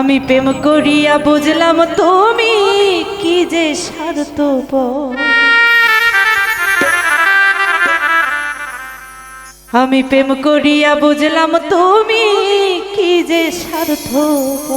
আমি প্রেম করিয়া বুঝলাম তুমি কি যে সারত আমি প্রেম করিয়া বুঝলাম তুমি কি যে স্বার্থপ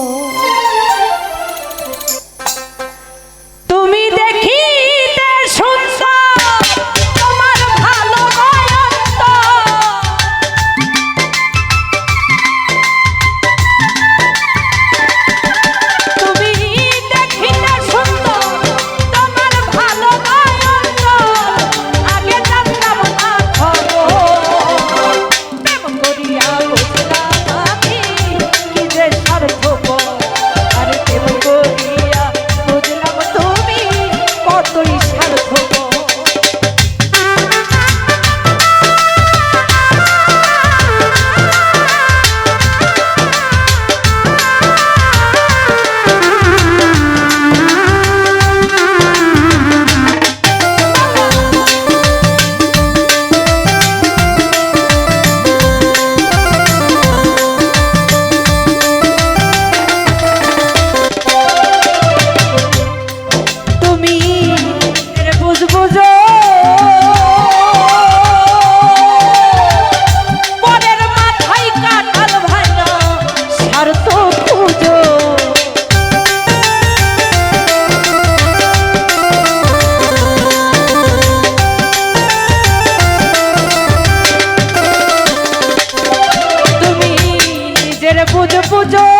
পুজো পুজো।